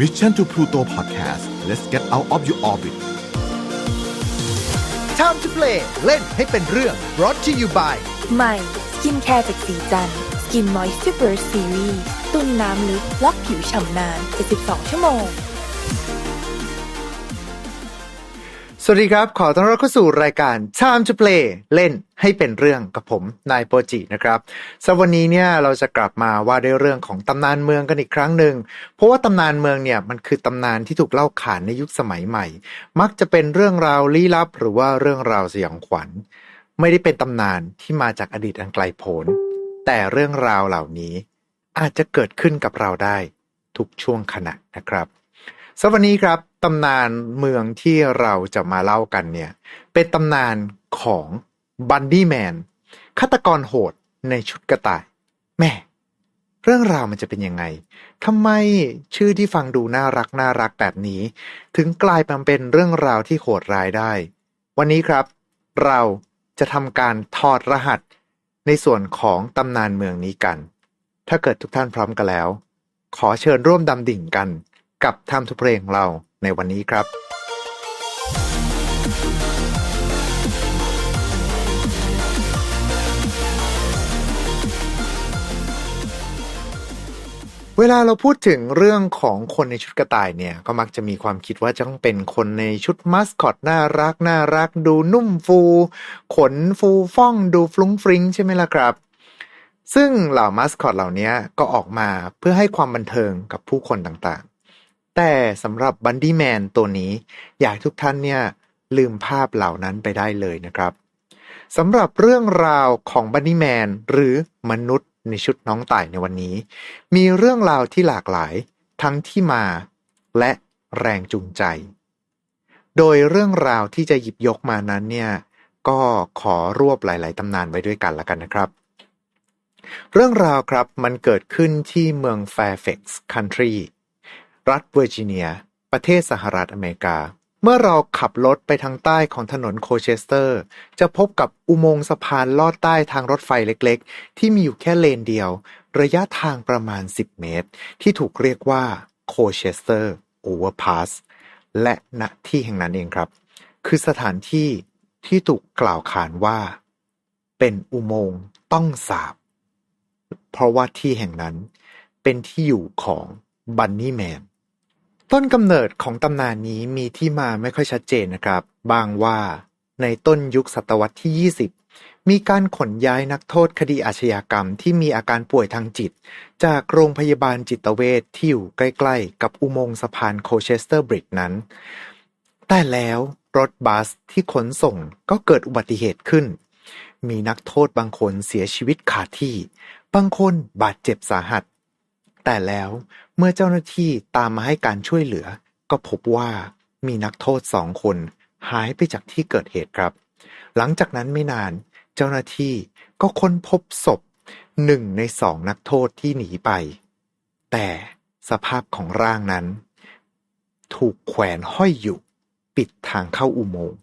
Mission to Pluto Podcast let's get out of your orbit Time to play เล่นให้เป็นเรื่อง brought to you by ใหม่สกินแคร์จากสีจันสกินมอยส์เจอร์ซีรีส์ตุ้นน้ำลึกล็อกผิวฉ่ำนาน 72 ชั่วโมง สวัสดีครับ ขอต้อนรับเข้าสู่รายการ Time to Play เล่นให้เป็นเรื่องกับผมนายโปรจินะครับสำหรับวันนี้เนี่ยเราจะกลับมาว่าด้วยเรื่องของตำนานเมืองกันอีกครั้งหนึ่งเพราะว่าตำนานเมืองเนี่ยมันคือตำนานที่ถูกเล่าขานในยุคสมัยใหม่ มักจะเป็นเรื่องราวลี้ลับ หรือว่าเรื่องราวสยองขวัญ ไม่ได้เป็นตำนานที่มาจากอดีตอันไกลโพ้นแต่เรื่องราวเหล่านี้ อาจจะเกิดขึ้นกับเราได้ทุกช่วงขณะนะครับสำหรับวันนี้ครับ ตำนานเมืองที่เราจะมาเล่ากันเนี่ย เป็นตำนานของบันดี้แมนฆาตกรโหดในชุดกระต่าย แม่ เรื่องราวมันจะเป็นยังไงทำไมชื่อที่ฟังดูน่ารักน่ารักแบบนี้ ถึงกลายมาเป็นเรื่องราวที่โหดร้ายได้ วันนี้ครับ เราจะทำการถอดรหัสในส่วนของตำนานเมืองนี้กัน ถ้าเกิดทุกท่านพร้อมกันแล้ว ขอเชิญร่วมดำดิ่งกันกับ Time to Play ของเรา ในวันนี้ครับเวลาเราพูดถึงเรื่องของคนในชุดกระต่ายเนี่ย ก็มักจะมีความคิดว่าจะต้องเป็นคนในชุดมัสคอตน่ารักน่ารัก ดูนุ่มฟู ขนฟูฟ่องดูฟลุ้งฟริ้งใช่ไหมล่ะครับ ซึ่งเหล่ามัสคอตเหล่านี้ก็ออกมาเพื่อให้ความบันเทิงกับผู้คนต่าง แต่สำหรับบันดี้แมนตัวนี้ อยากทุกท่านเนี่ยลืมภาพเหล่านั้นไปได้เลยนะครับสำหรับเรื่องราวของบันดี้แมนหรือมนุษย์ในชุดน้องต่ายในวันนี้ มีเรื่องราวที่หลากหลายทั้งที่มาและแรงจูงใจ โดยเรื่องราวที่จะหยิบยกมานั้นเนี่ยก็ขอรวบหลาย ๆตำนานไว้ด้วยกันละกันนะครับ เรื่องราวครับมันเกิดขึ้นที่เมือง Fairfax Country รัฐเวอร์จิเนีย ประเทศสหรัฐอเมริกา เมื่อเราขับรถไปทางใต้ของถนนโคเชสเตอร์ จะพบกับอุโมงค์สะพานลอดใต้ทางรถไฟเล็กๆ ที่มีอยู่แค่เลนเดียว ระยะทางประมาณ 10 เมตร ที่ถูกเรียกว่าโคเชสเตอร์โอเวอร์พาสและณที่แห่งนั้นเองครับ คือสถานที่ที่ถูกกล่าวขานว่า เป็นอุโมงค์ต้องสาบ เพราะว่าที่แห่งนั้นเป็นที่อยู่ของบันนี่แมน ต้นกำเนิดของตำนานนี้มีที่มาไม่ค่อยชัดเจนนะครับ บางว่าในต้นยุคศตวรรษที่ 20 มีการขนย้ายนักโทษคดีอาชญากรรมที่มีอาการป่วยทางจิต จากโรงพยาบาลจิตเวชที่อยู่ใกล้ๆ กับอุโมงค์สะพานโคเชสเตอร์บริดจ์นั้น แต่แล้วรถบัสที่ขนส่งก็เกิดอุบัติเหตุขึ้น มีนักโทษบางคนเสียชีวิตขาดที่ บางคนบาดเจ็บสาหัส แต่แล้วเมื่อเจ้าหน้าที่ตามมาให้การช่วยเหลือ ก็พบว่ามีนักโทษสองคน หายไปจากที่เกิดเหตุครับ หลังจากนั้นไม่นานเจ้าหน้าที่ก็ค้นพบศพหนึ่งในสองนักโทษที่หนีไป แต่สภาพของร่างนั้น ถูกแขวนห้อยอยู่ ปิดทางเข้าอุโมงค์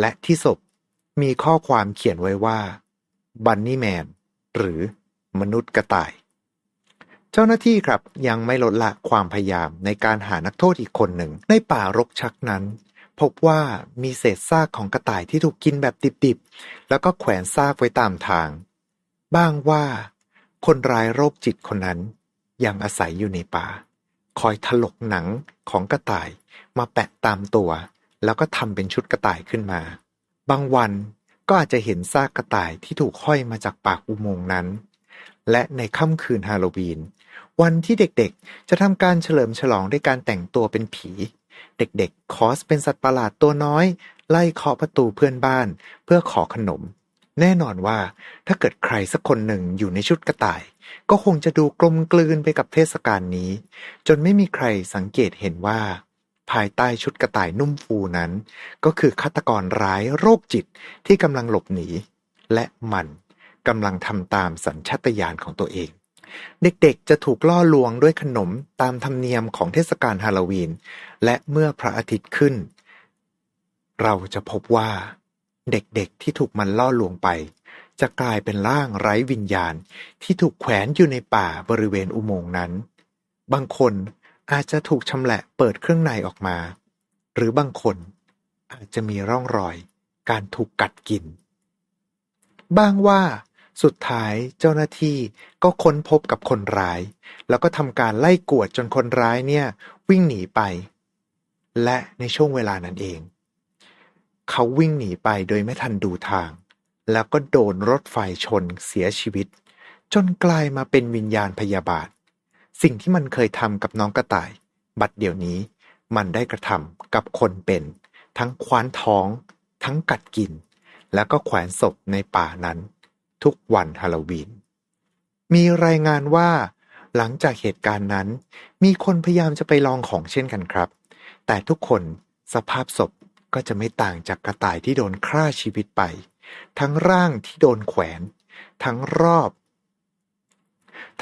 และที่ศพมีข้อความเขียนไว้ว่าบันนี่แมนหรือมนุษย์กระต่าย เจ้าหน้าที่ครับยังไม่ลดละความพยายามในการหานักโทษอีกคนหนึ่ง ในป่ารกชักนั้น พบว่ามีเศษซากของกระต่ายที่ถูกกินแบบดิบๆ แล้วก็แขวนซากไว้ตามทาง บ้างว่า คนร้ายโรคจิตคนนั้น ยังอาศัยอยู่ในป่า คอยถลกหนังของกระต่ายมาแปะตามตัว แล้วก็ทำเป็นชุดกระต่ายขึ้นมา บางวันก็อาจจะเห็นซากกระต่ายที่ถูกห้อยมาจากปากอุโมงค์นั้น และในค่ำคืนฮาโลวีน วันที่เด็กๆ จะทำการเฉลิมฉลองด้วยการแต่งตัวเป็นผี เด็กๆ คอสเป็นสัตว์ประหลาดตัวน้อย ไล่เคาะประตูเพื่อนบ้าน เพื่อขอขนม แน่นอนว่าถ้าเกิดใครสักคนหนึ่งอยู่ในชุดกระต่าย ก็คงจะดูกลมกลืนไปกับเทศกาลนี้ จนไม่มีใครสังเกตเห็นว่า ภายใต้ชุดกระต่ายนุ่มฟูนั้น ก็คือฆาตกรร้ายโรคจิตที่กำลังหลบหนี และมันกำลังทำตามสัญชาตญาณของตัวเอง เด็กๆ จะถูกล่อลวงด้วยขนมตามธรรมเนียมของเทศกาลฮาโลวีน และเมื่อพระอาทิตย์ขึ้น เราจะพบว่า เด็กๆ ที่ถูกมันล่อลวงไป จะกลายเป็นร่างไร้วิญญาณที่ถูกแขวนอยู่ในป่าบริเวณอุโมงค์นั้น บางคนอาจจะถูกชำแหละเปิดเครื่องในออกมา หรือบางคนอาจจะมีร่องรอยการถูกกัดกิน บ้างว่า สุดท้ายเจ้าหน้าที่ก็ค้นพบกับคนร้าย แล้วก็ทำการไล่กวดจนคนร้ายเนี่ย วิ่งหนีไป และในช่วงเวลานั้นเอง เขาวิ่งหนีไปโดยไม่ทันดูทาง แล้วก็โดนรถไฟชนเสียชีวิต จนกลายมาเป็นวิญญาณพยาบาท สิ่งที่มันเคยทำกับน้องกระต่าย บัดเดี๋ยวนี้ มันได้กระทำกับคนเป็น ทั้งคว้านท้อง ทั้งกัดกิน แล้วก็แขวนศพในป่านั้น ทุกวันฮาโลวีน มีรายงานว่า หลังจากเหตุการณ์นั้น มีคนพยายามจะไปลองของเช่นกันครับ แต่ทุกคนสภาพศพก็จะไม่ต่างจากกระต่ายที่โดนฆ่าชีวิตไป ทั้งร่างที่โดนแขวน ทั้งรอบ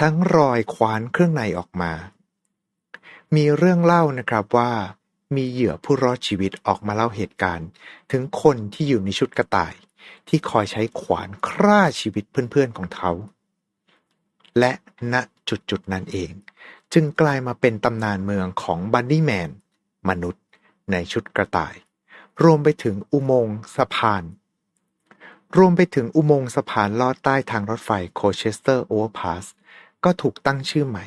ทั้งรอยคว้านเครื่องในออกมา มีเรื่องเล่านะครับว่า มีเหยื่อผู้รอดชีวิตออกมาเล่าเหตุการณ์ ถึงคนที่อยู่ในชุดกระต่าย ที่คอยใช้ขวานฆ่าชีวิตเพื่อนๆของเขา และณจุดจุดๆนั้นเอง จึงกลายมาเป็นตำนานเมืองของบันดี้แมน มนุษย์ในชุดกระต่าย รวมไปถึงอุโมงค์สะพาน รวมไปถึงอุโมงค์สะพานลอดใต้ทางรถไฟโคเชสเตอร์โอเวอร์พาสก็ถูกตั้งชื่อใหม่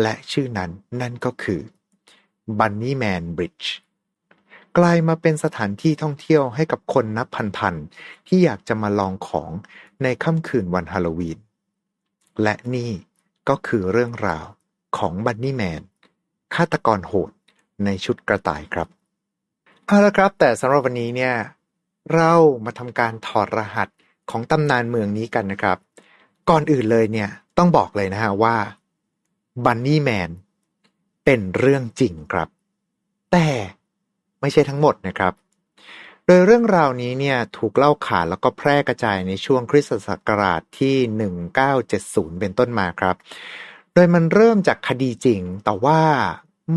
และชื่อนั้นนั่นก็คือบันนี่แมนบริดจ์ กลายมาเป็นสถานที่ท่องเที่ยวให้กับคนนับพันๆที่อยากจะมาลองของในค่ำคืนวันฮาโลวีน และนี่ก็คือเรื่องราวของบันนี่แมนฆาตกรโหดในชุดกระต่ายครับ เอาละครับ แต่สำหรับวันนี้เนี่ย เรามาทำการถอดรหัสของตำนานเมืองนี้กันนะครับ ก่อนอื่นเลยเนี่ยต้องบอกเลยนะฮะว่าบันนี่แมนเป็นเรื่องจริงครับ แต่ ไม่ใช่ทั้งหมดนะครับ โดยเรื่องราวนี้เนี่ยถูกเล่าขานแล้วก็แพร่กระจายในช่วงคริสตศักราชที่ 1970 เป็นต้นมาครับ โดยมันเริ่มจากคดีจริง แต่ว่า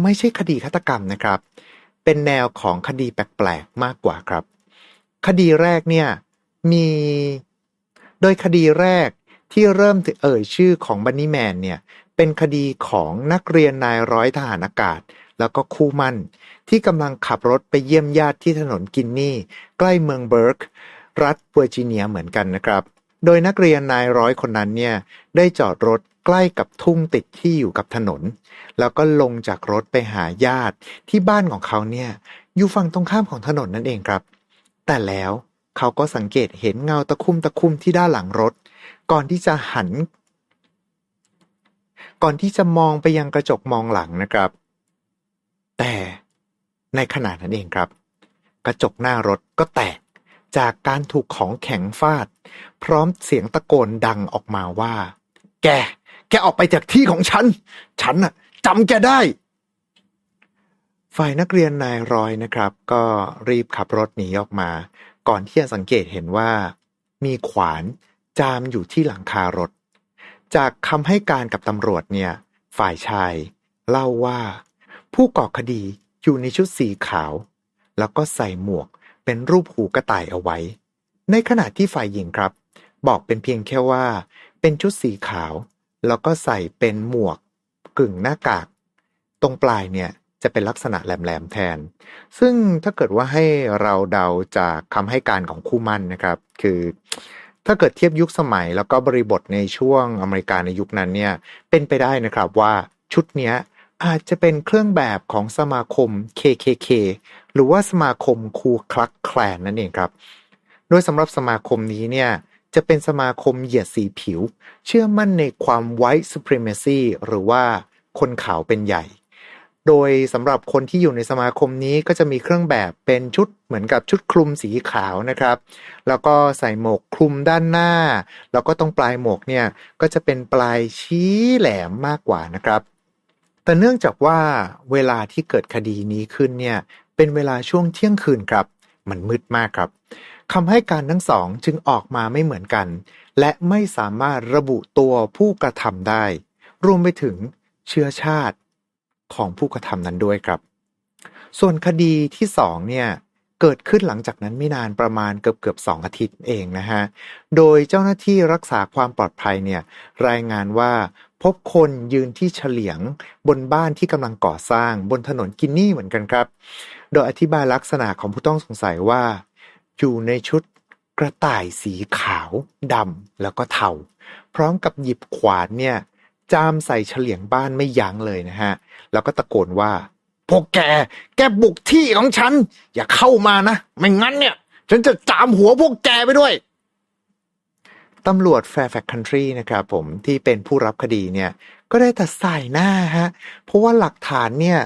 ไม่ใช่คดีฆาตกรรมนะครับ เป็นแนวของคดีแปลกๆมากกว่าครับ คดีแรกเนี่ยมีโดยคดีแรกที่เริ่มเอ่ยชื่อของบันนี่แมนเนี่ย เป็นคดีของนักเรียนนายร้อยทหารอากาศ แล้วก็คู่มั่น ที่กำลังขับรถไปเยี่ยมญาติที่ถนนกินนี่ ใกล้เมืองเบิร์ก รัฐเวอร์จิเนียเหมือนกันนะครับ โดยนักเรียนนายร้อยคนนั้นเนี่ยได้จอดรถใกล้กับทุ่งติดที่อยู่กับถนน แล้วก็ลงจากรถไปหาญาติที่บ้านของเขาเนี่ยอยู่ฝั่งตรงข้ามของถนนนั่นเองครับ แต่แล้วเขาก็สังเกตเห็นเงาตะคุ่มตะคุ่มที่ด้านหลังรถ ก่อนที่จะหัน ก่อนที่จะมองไปยังกระจกมองหลังนะครับ แต่ในขณะนั้นเองครับ กระจกหน้ารถก็แตกจากการถูกของแข็งฟาด พร้อมเสียงตะโกนดังออกมาว่า แก แกออกไปจากที่ของฉัน ฉันน่ะจำแกได้ ฝ่ายนักเรียนนายร้อยนะครับ ก็รีบขับรถหนีออกมา ก่อนที่จะสังเกตเห็นว่า มีขวานจามอยู่ที่หลังคารถ จากคำให้การกับตำรวจเนี่ย ฝ่ายชาย เล่าว่า ผู้ก่อคดีอยู่ในชุดสีขาว แล้วก็ใส่หมวกเป็นรูปหูกระต่ายเอาไว้ ในขณะที่ฝ่ายหญิงครับ บอกเป็นเพียงแค่ว่า เป็นชุดสีขาว แล้วก็ใส่เป็นหมวก กึ่งหน้ากาก ตรงปลายเนี่ยจะเป็นลักษณะแหลมๆแทน ซึ่งถ้าเกิดว่าให้เราเดาจากคำให้การของคู่มั่นนะครับ คือ ถ้าเกิดเทียบยุคสมัยแล้วก็บริบทในช่วงอเมริกาในยุคนั้นเนี่ยเป็นไปได้นะครับว่าชุดเนี้ยอาจจะเป็นเครื่องแบบของสมาคม KKK หรือว่าสมาคมคูคลักแคลนนั่นเองครับ โดยสำหรับสมาคมนี้เนี่ยจะเป็นสมาคมเหยียดสีผิว เชื่อมั่นในความ white supremacy หรือว่าคนขาวเป็นใหญ่ โดยสำหรับคนที่อยู่ในสมาคมนี้ก็จะมีเครื่องแบบเป็นชุดเหมือนกับชุดคลุมสีขาวนะครับ แล้วก็ใส่หมวกคลุมด้านหน้า แล้วก็ตรงปลายหมวกเนี่ยก็จะเป็นปลายชี้แหลมมากกว่านะครับ แต่เนื่องจากว่าเวลาที่เกิดคดีนี้ขึ้นเนี่ยเป็นเวลาช่วงเที่ยงคืนครับ มันมืดมากครับคำให้การทั้งสองจึงออกมาไม่เหมือนกัน และไม่สามารถระบุตัวผู้กระทำได้ รวมไปถึงเชื้อชาติ ของผู้กระทำนั้นด้วยครับ ส่วนคดีที่สองเนี่ยเกิดขึ้นหลังจากนั้นไม่นานประมาณเกือบเกือบสองอาทิตย์เองนะฮะ โดยเจ้าหน้าที่รักษาความปลอดภัยเนี่ยรายงานว่าพพบคนยืนที่เฉลียงบนบ้านที่กำลังก่อสร้างบนถนนกินนี่เหมือนกันครับ โดยอธิบายลักษณะของผู้ต้องสงสัยว่า อยู่ในชุดกระต่ายสีขาวดำแล้วก็เทาพร้อมกับหยิบขวานเนี่ย จามใส่เฉลียงบ้านไม่ยั้งเลยนะฮะ แล้วก็ตะโกนว่า พวกแก แกบุกที่ของฉัน อย่าเข้ามานะ ไม่งั้นเนี่ย ฉันจะจามหัวพวกแกไปด้วยตำรวจ Fairfax Country นะครับผมที่เป็นผู้รับคดีเนี่ย ก็ได้แต่ใส่หน้าฮะ เพราะว่าหลักฐานเนี่ย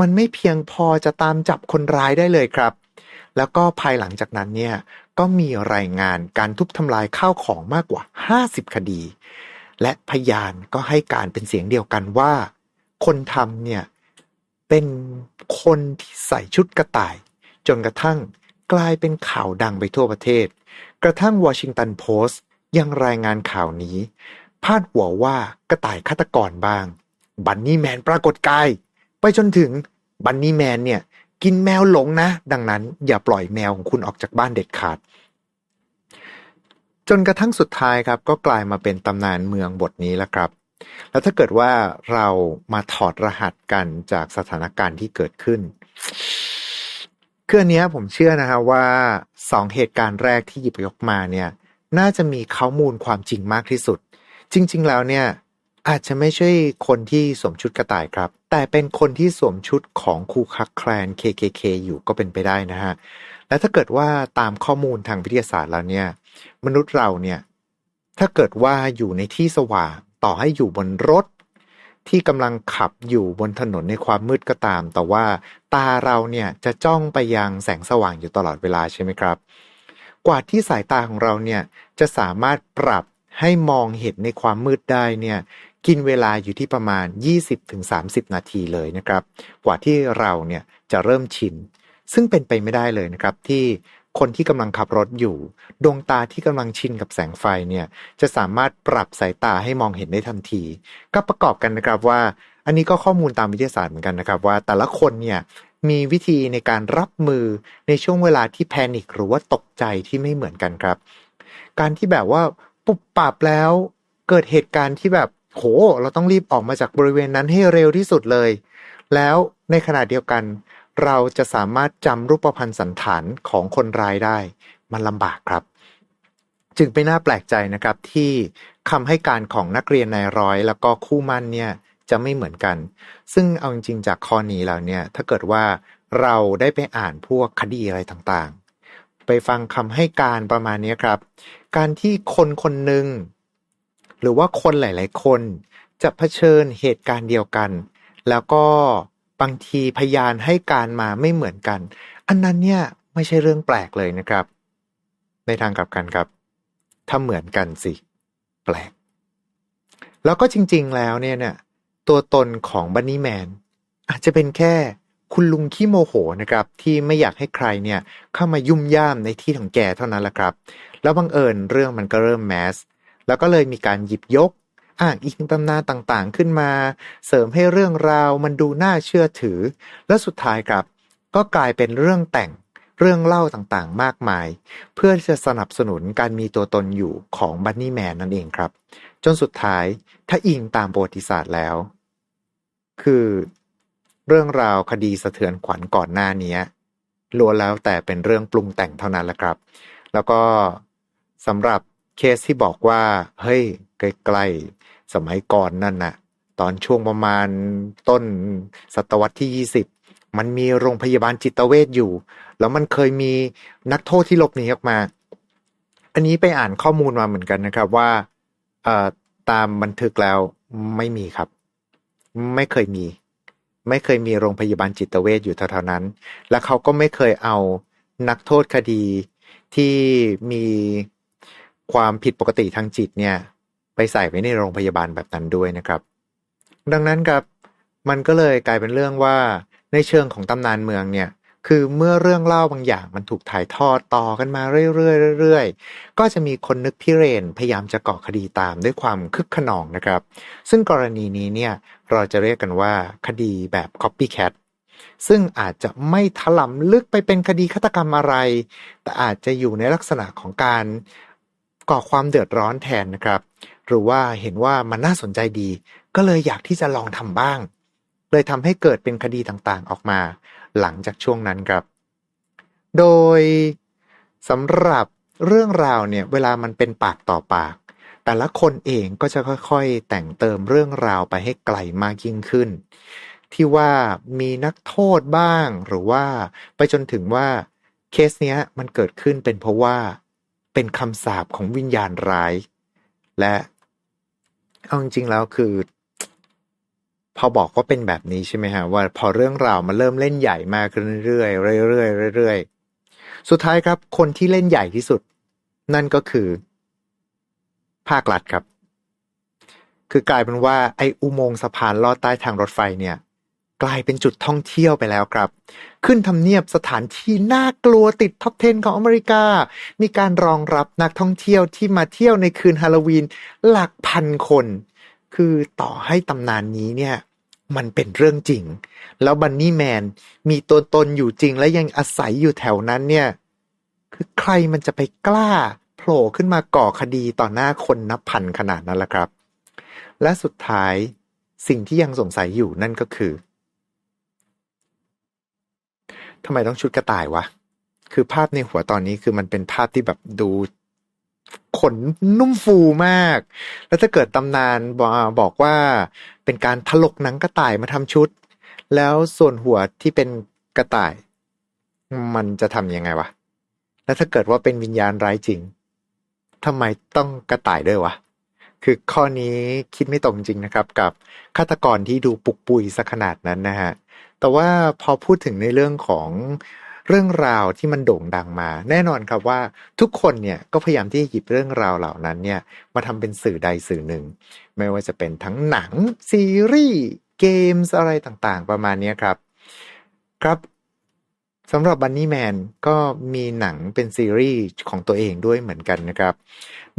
มันไม่เพียงพอจะตามจับคนร้ายได้เลยครับ แล้วก็ภายหลังจากนั้นเนี่ย ก็มีรายงานการทุบทำลายข้าวของมากกว่า 50 คดี และพยานก็ให้การเป็นเสียงเดียวกันว่า คนทำเนี่ย เป็นคนที่ใส่ชุดกระต่าย จนกระทั่งกลายเป็นข่าวดังไปทั่วประเทศ กระทั่งวอชิงตันโพสต์ยังรายงานข่าวนี้ พาดหัวว่ากระต่ายฆาตกรบ้าง บันนี่แมนปรากฏกาย ไปจนถึงบันนี่แมนเนี่ย กินแมวหลงนะ ดังนั้นอย่าปล่อยแมวของคุณออกจากบ้านเด็ดขาด จนกระทั่งสุดท้ายครับ ก็กลายมาเป็นตำนานเมืองบทนี้แล้วครับ แล้วถ้าเกิดว่าเรามาถอดรหัสกันจากสถานการณ์ที่เกิดขึ้นคืออันนี้ผมเชื่อนะฮะว่าสองเหตุการณ์แรกที่หยิบยกมาเนี่ย น่าจะมีข้อมูลความจริงมากที่สุด จริง ๆ แล้วเนี่ยอาจจะไม่ใช่คนที่สวมชุดกระต่ายครับ แต่เป็นคนที่สวมชุดของคูคักแคลน KKK อยู่ก็เป็นไปได้นะฮะ และถ้าเกิดว่าตามข้อมูลทางวิทยาศาสตร์แล้วเนี่ย มนุษย์เราเนี่ยถ้าเกิดว่าอยู่ในที่สว่างต่อให้อยู่บนรถ ที่กำลังขับอยู่บนถนนในความมืดก็ตาม แต่ว่าตาเราเนี่ยจะจ้องไปยังแสงสว่างอยู่ตลอดเวลาใช่ไหมครับ กว่าที่สายตาของเราเนี่ยจะสามารถปรับให้มองเห็นในความมืดได้เนี่ยกินเวลาอยู่ที่ประมาณ 20-30 นาทีเลยนะครับ กว่าที่เราเนี่ยจะเริ่มชิน ซึ่งเป็นไปไม่ได้เลยนะครับ ที่ คนที่กำลังขับรถอยู่ ดวงตาที่กำลังชินกับแสงไฟเนี่ยจะสามารถปรับสายตาให้มองเห็นได้ทันที ก็ประกอบกันนะครับว่า อันนี้ก็ข้อมูลตามวิทยาศาสตร์เหมือนกันนะครับ ว่าแต่ละคนเนี่ยมีวิธีในการรับมือในช่วงเวลาที่แพนิคหรือว่าตกใจที่ไม่เหมือนกันครับ การที่แบบว่าปุบปับแล้วเกิดเหตุการณ์ที่แบบโห เราต้องรีบออกมาจากบริเวณนั้นให้เร็วที่สุดเลย แล้วในขณะเดียวกัน เราจะสามารถจำรูปพรรณสันฐานของคนร้ายได้ มันลำบากครับ จึงไม่น่าแปลกใจนะครับที่คำให้การของนักเรียนนายร้อย แล้วก็คู่มั่นเนี่ยจะไม่เหมือนกัน ซึ่งเอาจริงๆจากข้อนี้แล้วเนี่ย ถ้าเกิดว่าเราได้ไปอ่านพวกคดีอะไรต่างๆ ไปฟังคำให้การประมาณนี้ครับ การที่คนคนหนึ่งหรือว่าคนหลาย ๆ คนจะเผชิญเหตุการณ์เดียวกัน แล้วก็ บางทีพยานให้การมาไม่เหมือนกัน อันนั้นเนี่ยไม่ใช่เรื่องแปลกเลยนะครับ ในทางกลับกันครับ ถ้าเหมือนกันสิ แปลก แล้วก็จริง ๆ แล้วเนี่ยเนี่ยตัวตนของบันนี่แมนอาจจะเป็นแค่คุณลุงขี้โมโหนะครับ ที่ไม่อยากให้ใครเนี่ยเข้ามายุ่มย่ามในที่ของแกเท่านั้นแหละครับ แล้วบังเอิญเรื่องมันก็เริ่มแมสแล้วก็เลยมีการหยิบยก อ้างอิงตำนานต่างๆ ขึ้นมา เสริมให้เรื่องราวมันดูน่าเชื่อถือ และสุดท้ายครับ ก็กลายเป็นเรื่องแต่งเรื่องเล่าต่างๆ มากมาย เพื่อจะสนับสนุนการมีตัวตนอยู่ของบันนี่แมนนั่นเองครับ จนสุดท้ายถ้าอิงตามประวัติศาสตร์แล้ว คือเรื่องราวคดีสะเทือนขวัญก่อนหน้านี้ล้วนแล้วแต่เป็นเรื่องปรุงแต่งเท่านั้นแหละครับ แล้วก็สำหรับ เคสที่บอกว่า เฮ้ย ใกล้ๆ สมัยก่อนนั่นน่ะ ตอนช่วงประมาณต้นศตวรรษที่ 20 มันมีโรงพยาบาลจิตเวชอยู่ แล้วมันเคยมีนักโทษที่หลบหนีออกมา อันนี้ไปอ่านข้อมูลมาเหมือนกันนะครับว่าตามบันทึกแล้วไม่มีครับ ไม่เคยมี ไม่เคยมีโรงพยาบาลจิตเวชอยู่เท่านั้น และเขาก็ไม่เคยเอานักโทษคดีที่มี ความผิดปกติทางจิตเนี่ย ไปใส่ไว้ในโรงพยาบาลแบบนั้นด้วยนะครับ ดังนั้นครับมันก็เลยกลายเป็นเรื่องว่าในเชิงของตำนานเมืองเนี่ยคือเมื่อเรื่องเล่าบางอย่างมันถูกถ่ายทอดต่อกันมาเรื่อยๆเรื่อยๆ ก็จะมีคนนึกพิเรนพยายามจะก่อคดีตามด้วยความคึกขนองนะครับ ซึ่งกรณีนี้เนี่ยเราจะเรียกกันว่าคดีแบบ copycat ซึ่งอาจจะไม่ถลำลึกไปเป็นคดีฆาตกรรมอะไร แต่อาจจะอยู่ในลักษณะของการ ก่อความเดือดร้อนแทนนะครับ หรือว่าเห็นว่ามันน่าสนใจดี ก็เลยอยากที่จะลองทำบ้าง เลยทำให้เกิดเป็นคดีต่างๆออกมา หลังจากช่วงนั้นครับ โดยสำหรับเรื่องราวเนี่ยเวลามันเป็นปากต่อปาก แต่ละคนเองก็จะค่อยๆ แต่งเติมเรื่องราวไปให้ไกลมากยิ่งขึ้น ที่ว่ามีนักโทษบ้างหรือว่า ไปจนถึงว่าเคสเนี้ยมันเกิดขึ้นเป็นเพราะว่า เป็นคำสาปของวิญญาณร้าย และเอาจริงๆแล้วคือ พอบอกว่าเป็นแบบนี้ใช่ไหมฮะว่าพอเรื่องราวมันเริ่มเล่นใหญ่มากเรื่อยๆเรื่อยๆเรื่อยๆสุดท้ายครับคนที่เล่นใหญ่ที่สุด นั่นก็คือ ภาครัฐครับ คือกลายเป็นว่าไอ้อุโมงค์สะพานลอดใต้ทางรถไฟเนี่ย กลายเป็นจุดท่องเที่ยวไปแล้วครับ ขึ้นทำเนียบสถานที่น่ากลัวติดท็อป 10 ของอเมริกา มีการรองรับนักท่องเที่ยวที่มาเที่ยวในคืนฮาโลวีนหลักพันคน คือต่อให้ตำนานนี้เนี่ยมันเป็นเรื่องจริง แล้วบันนี่แมนมีตัวตนอยู่จริงและยังอาศัยอยู่แถวนั้นเนี่ย คือใครมันจะไปกล้าโผล่ขึ้นมาก่อคดีต่อหน้าคนนับพันขนาดนั้นล่ะครับ และสุดท้ายสิ่งที่ยังสงสัยอยู่นั่นก็คือ ทำไมต้องชุดกระต่ายวะ คือภาพในหัวตอนนี้คือมันเป็นภาพที่แบบดูขนนุ่มฟูมาก แล้วถ้าเกิดตำนานบอกบอกว่าเป็นการถลกหนังกระต่ายมาทำชุด แล้วส่วนหัวที่เป็นกระต่าย มันจะทำยังไงวะ แล้วถ้าเกิดว่าเป็นวิญญาณร้ายจริงทำไมต้องกระต่ายด้วยวะ คือข้อนี้คิดไม่ตรงจริงนะครับ กับฆาตกรที่ดูปุกปุยสักขนาดนั้นนะฮะ แต่ว่าพอพูดถึงในเรื่องของเรื่องราวที่มันโด่งดังมา แน่นอนครับว่าทุกคนเนี่ยก็พยายามที่จะหยิบเรื่องราวเหล่านั้นเนี่ยมาทำเป็นสื่อใดสื่อหนึ่ง ไม่ว่าจะเป็นทั้งหนัง ซีรีส์เกมส์อะไรต่างๆ ประมาณนี้ครับ ครับสำหรับบันนี่แมนก็มีหนังเป็นซีรีส์ของตัวเองด้วยเหมือนกันนะครับ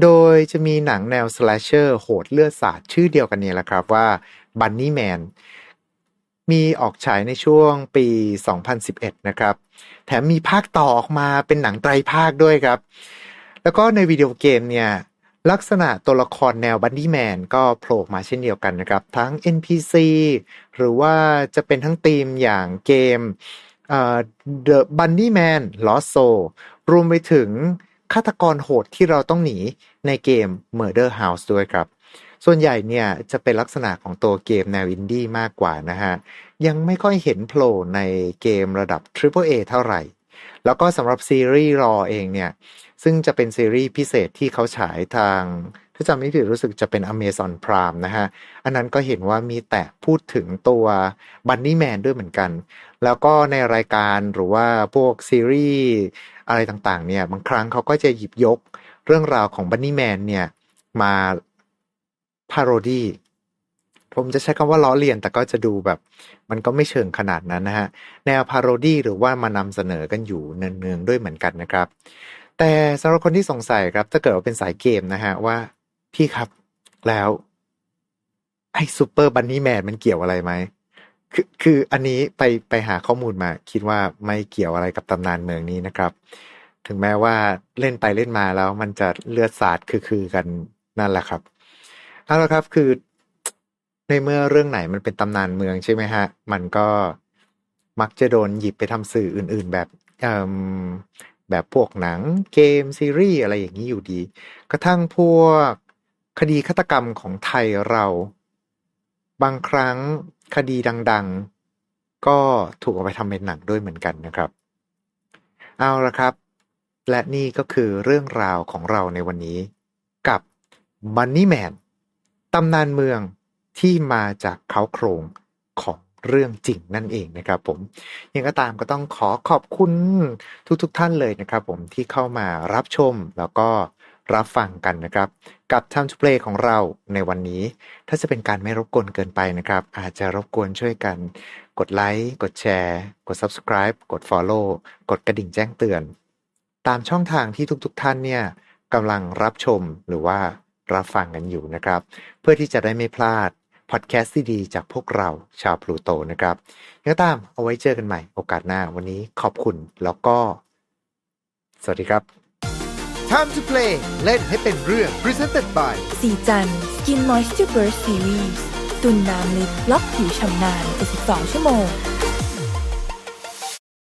โดยจะมีหนังแนวสแลชเชอร์โหดเลือดสาดชื่อเดียวกันนี่แหละครับว่าบันนี่แมน มีออกฉายในช่วงปี 2011 นะครับ แถมมีภาคต่อออกมาเป็นหนังไตรภาคด้วยครับ แล้วก็ในวิดีโอเกมเนี่ย ลักษณะตัวละครแนวบันดี้แมนก็โผล่มาเช่นเดียวกันนะครับ ทั้ง NPC หรือว่าจะเป็นทั้งธีมอย่างเกมเอ่อ The Bunny Man Lost Soul รวมไปถึงฆาตกรโหดที่เราต้องหนีในเกม Murder House ด้วยครับ ส่วนใหญ่เนี่ยจะเป็นลักษณะของตัวเกมแนวอินดี้มากกว่านะฮะ ยังไม่ค่อยเห็นโผล่ในเกมระดับ Triple A เท่าไหร่ แล้วก็สำหรับซีรีส์รอเองเนี่ย ซึ่งจะเป็นซีรีส์พิเศษที่เขาฉายทางถ้าจำไม่ผิดรู้สึกจะเป็น Amazon Prime นะฮะ อันนั้นก็เห็นว่ามีแต่พูดถึงตัว Bunny Man ด้วยเหมือนกัน แล้วก็ในรายการหรือว่าพวกซีรีส์อะไรต่างๆเนี่ย บางครั้งเขาก็จะหยิบยกเรื่องราวของ Bunny Man เนี่ย มาาโรดี้ผมจะใช้คำว่าล้อเลียน แต่ก็จะดูแบบ มันก็ไม่เชิงขนาดนั้นนะฮะ แนวพาโรดี้หรือว่ามานำเสนอกันอยู่เนืองๆด้วยเหมือนกันนะครับ แต่สำหรับคนที่สงสัยครับถ้าเกิดว่าเป็นสายเกมนะฮะว่า พี่ครับแล้วไอ้ซูเปอร์บันนี่แมนมันเกี่ยวอะไรไหมคือคืออันนี้ไปไปหาข้อมูลมา คิดว่าไม่เกี่ยวอะไรกับตำนานเมืองนี้นะครับ ถึงแม้ว่าเล่นไปเล่นมาแล้วมันจะเลือดสาดคือคือกันนั่นแหละครับ เอาละครับคือ ในเมื่อเรื่องไหนมันเป็นตำนานเมืองใช่ไหมฮะ มันก็มักจะโดนหยิบไปทำสื่ออื่น ๆ แบบแบบพวกหนังเกมซีรีส์อะไรอย่างนี้อยู่ดี กระทั่งพวกคดีฆาตกรรมของไทยเรา บางครั้งคดีดัง ๆ ก็ถูกเอาไปทำเป็นหนังด้วยเหมือนกันนะครับ เอาละครับ และนี่ก็คือเรื่องราวของเราในวันนี้กับ Money Man ตำนานเมืองที่มาจากเขาโครงของเรื่องจริงนั่นเองนะครับผมยังก็ตามก็ต้องขอขอบคุณทุกๆทท่านเลยนะครับผมที่เข้ามารับชมแล้วก็รับฟังกันนะครับ กับ Time to Play ของเราในวันนี้ ถ้าจะเป็นการไม่รบกวนเกินไปนะครับ อาจจะรบกวนช่วยกัน กดไลค์กดแชร์ กด Subscribe กด Follow กดกระดิ่งแจ้งเตือน ตามช่องทางที่ทุกๆทท่านเนี่ยกำลังรับชมหรือว่า รับฟังกันอยู่นะครับ เพื่อที่จะได้ไม่พลาดพอดแคสต์ดีๆจากพวกเราชาวพลูโตนะครับยังก็ตามเอาไว้เจอกันใหม่โอกาสหน้าวันนี้ขอบคุณแล้วก็ สวัสดีครับ Time to play เล่นให้เป็นเรื่อง Presented by สีจัน Skin Moisture Burst Series ตุนน้ำลึกล็อกผิวชำนาน72ชั่วโมง